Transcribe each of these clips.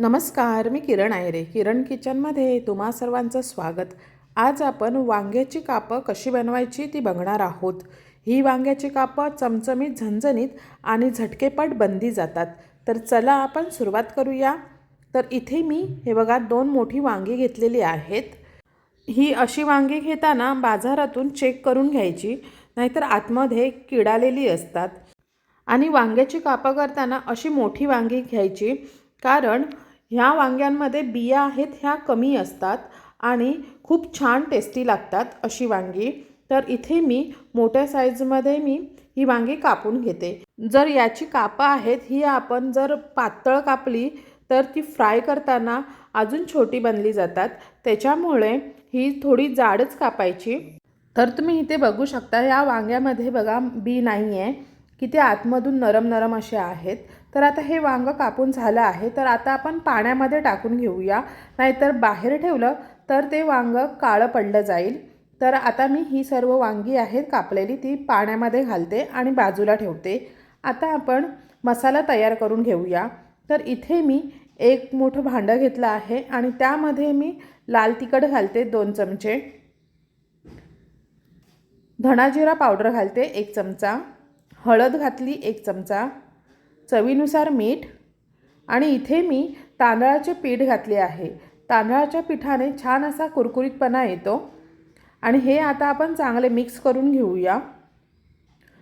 नमस्कार मी किरण आयरे. किरण किचनमध्ये तुम्हा सर्वांचं स्वागत. आज आपण वांग्याची कापं कशी बनवायची ती बघणार आहोत. ही वांग्याची कापं चमचमीत झणझणीत आणि झटकेपट बंदी जातात. तर चला आपण सुरुवात करूया. तर इथे मी हे बघा दोन मोठी वांगी घेतलेली आहेत. ही अशी वांगी घेताना बाजारातून चेक करून घ्यायची नाहीतर आतमध्ये किडालेली असतात. आणि वांग्याची कापं करताना अशी मोठी वांगी घ्यायची कारण ह्या वांग्यांमध्ये बिया आहेत ह्या कमी असतात आणि खूप छान टेस्टी लागतात अशी वांगी. तर इथे मी मोठ्या साईजमध्ये मी ही वांगी कापून घेते. जर याची कापं आहेत ही आपण जर पातळ कापली तर ती फ्राय करताना अजून छोटी बनली जातात. त्याच्यामुळे ही थोडी जाडच कापायची. तर तुम्ही इथे बघू शकता या वांग्यामध्ये बघा बी नाही आहे किती आतमधून नरम नरम असे आहेत. तर आता हे वांगं कापून झालं आहे. तर आता आपण पाण्यामध्ये टाकून घेऊया. नाहीतर बाहेर ठेवलं तर ते वांगं काळं पडलं जाईल. तर आता मी ही सर्व वांगी आहेत कापलेली ती पाण्यामध्ये घालते आणि बाजूला ठेवते. आता आपण मसाला तयार करून घेऊया. तर इथे मी एक मोठं भांडं घेतलं आहे आणि त्यामध्ये मी लाल तिखट घालते दोन चमचे. धणाजिरा पावडर घालते एक चमचा. हळद घातली एक चमचा चवीनुसार मीठ आणि इथे मी तांदळाचे पीठ घातले आहे. तांदळाच्या पिठाने छान असा कुरकुरीतपणा येतो. आणि हे आता आपण चांगले मिक्स करून घेऊया.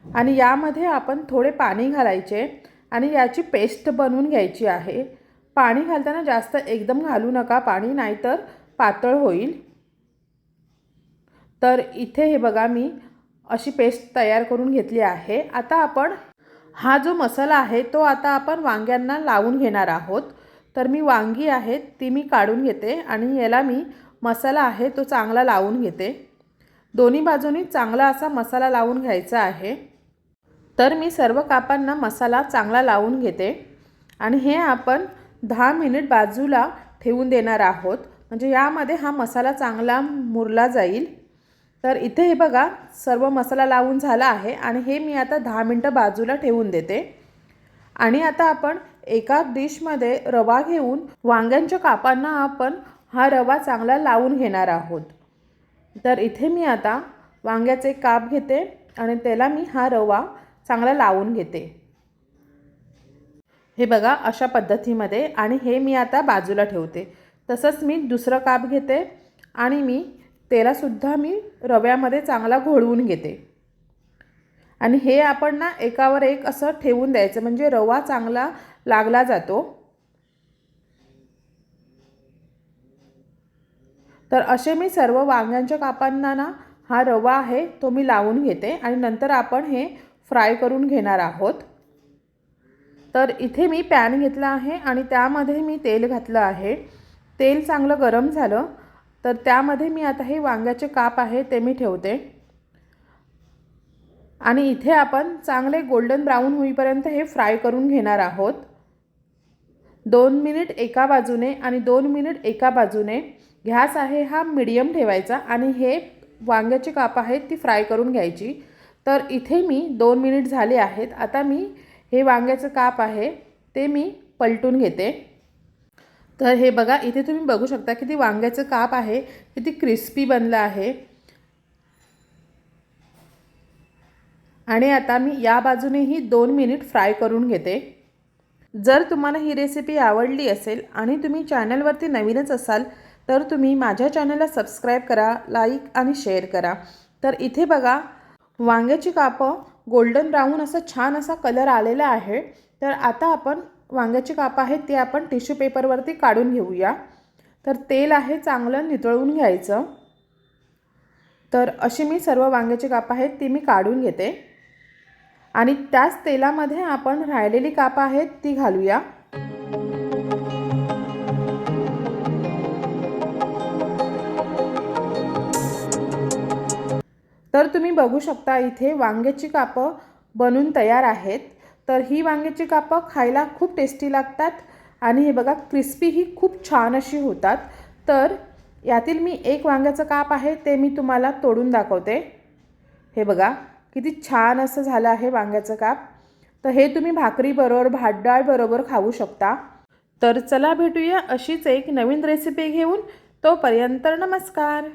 आणि यामध्ये आपण थोडे पाणी घालायचे आणि याची पेस्ट बनवून घ्यायची आहे. पाणी घालताना जास्त एकदम घालू नका पाणी नाहीतर पातळ होईल. तर इथे हे बघा मी अशी पेस्ट तयार करून घेतली आहे. आता आपण हा जो मसाला आहे तो आता आपण वांग्यांना लावून घेणार आहोत. तर मी वांगी आहेत ती मी काढून घेते आणि याला मी मसाला आहे तो चांगला लावून घेते. दोन्ही बाजूनी चांगला असा मसाला लावून घ्यायचा आहे. तर मी सर्व कापांना मसाला चांगला लावून घेते आणि हे आपण दहा मिनिट बाजूला ठेवून देणार आहोत. म्हणजे यामध्ये हा मसाला चांगला मुरला जाईल. तर इथे हे बघा सर्व मसाला लावून झाला आहे आणि हे मी आता दहा मिनटं बाजूला ठेवून देते. आणि आता आपण एका डिशमध्ये रवा घेऊन वांग्यांच्या कापांना आपण हा रवा चांगला लावून घेणार आहोत. तर इथे मी आता वांग्याचे काप घेते आणि त्याला मी हा रवा चांगला लावून घेते. हे बघा अशा पद्धतीमध्ये आणि हे मी आता बाजूला ठेवते. तसंच मी दुसरं काप घेते आणि मी तेलासुद्धा मी रव्यामध्ये चांगला घोळवून घेते. आणि हे आपण ना एकावर एक असं ठेवून द्यायचं म्हणजे रवा चांगला लागला जातो. तर असे मी सर्व वांग्यांच्या कापांना ना हा रवा आहे तो मी लावून घेते आणि नंतर आपण हे फ्राय करून घेणार आहोत. तर इथे मी पॅन घेतला आहे आणि त्यामध्ये मी तेल घातलं आहे. तेल चांगलं गरम झालं. तर त्यामध्ये मी आता हे वांग्याचे काप आहे ते मी ठेवते. आणि इथे आपण चांगले गोल्डन ब्राऊन होईपर्यंत हे फ्राय करून घेणार आहोत. दोन मिनिट एका बाजूने आणि दोन मिनिट एका बाजूने. घ्यास आहे हा मिडियम ठेवायचा आणि हे वांग्याचे काप आहेत ती फ्राय करून घ्यायची. तर इथे मी दोन मिनिट झाले आहेत. आता मी हे वांग्याचं काप आहे ते मी पलटून घेते. तर हे बघा इथे तुम्ही बघू शकता किती वांग्याचं काप आहे किती क्रिस्पी बनलं आहे. आणि आता मी या बाजूनेही दोन मिनिट फ्राय करून घेते. जर तुम्हाला ही रेसिपी आवडली असेल आणि तुम्ही चॅनलवरती नवीनच असाल तर तुम्ही माझ्या चॅनलला सबस्क्राईब करा लाईक आणि शेअर करा. तर इथे बघा वांग्याची कापं गोल्डन ब्राऊन असं छान असा कलर आलेला आहे. तर आता आपण वांग्याची कापं आहेत ते आपण टिश्यू पेपरवरती काढून घेऊया. तर तेल आहे चांगलं नितळून घ्यायचं. तर अशी मी सर्व वांग्याची कापं आहेत ती मी काढून घेते. आणि त्याच तेलामध्ये आपण राहिलेली कापं आहेत ती घालूया. तर तुम्ही बघू शकता इथे वांग्याची कापं बनून तयार आहेत. तर ही वांग्याची कापं खायला खूप टेस्टी लागतात. आणि हे बघा क्रिस्पी ही खूप छान अशी होतात. तर यातील मी एक वांग्याचं काप आहे ते मी तुम्हाला तोडून दाखवते. हे बघा किती छान असं झालं आहे वांग्याचं काप. तर हे तुम्ही भाकरीबरोबर भातडाळ बरोबर खाऊ शकता. तर चला भेटूया अशीच एक नवीन रेसिपी घेऊन. तोपर्यंत नमस्कार!